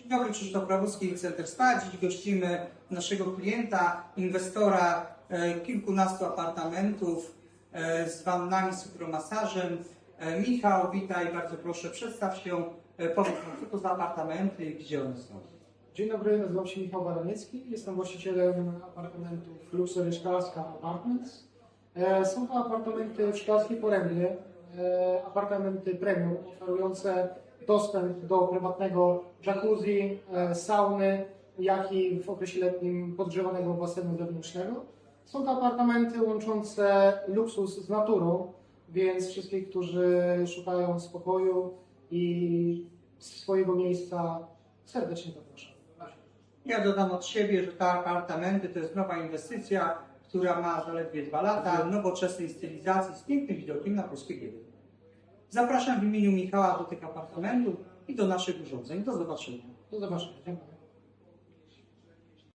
Dzień dobry, Krzysztof Prawuski, Center Spa. Dziś gościmy naszego klienta, inwestora e, kilkunastu apartamentów e, z wannami, z hydromasażem. E, Michał, witaj, bardzo proszę, przedstaw się, powiedz nam, co to za apartamenty i gdzie one są. Dzień dobry, nazywam się Michał Baraniecki, jestem właścicielem apartamentów Luxury Szklarska Apartments. Są to apartamenty w Szklarskiej Porębie, apartamenty premium oferujące dostęp do prywatnego jacuzzi, e, sauny, jak i w okresie letnim podgrzewanego basenu zewnętrznego. Są to apartamenty łączące luksus z naturą, więc wszystkich, którzy szukają spokoju i swojego miejsca serdecznie zapraszam. Ja dodam od siebie, że te apartamenty to jest nowa inwestycja, która ma zaledwie dwa lata, nowoczesnej stylizacji z pięknym widokiem na polskie giełdy. Zapraszam w imieniu Michała do tych apartamentów i do naszych urządzeń. Do zobaczenia. Do zobaczenia. Dziękuję.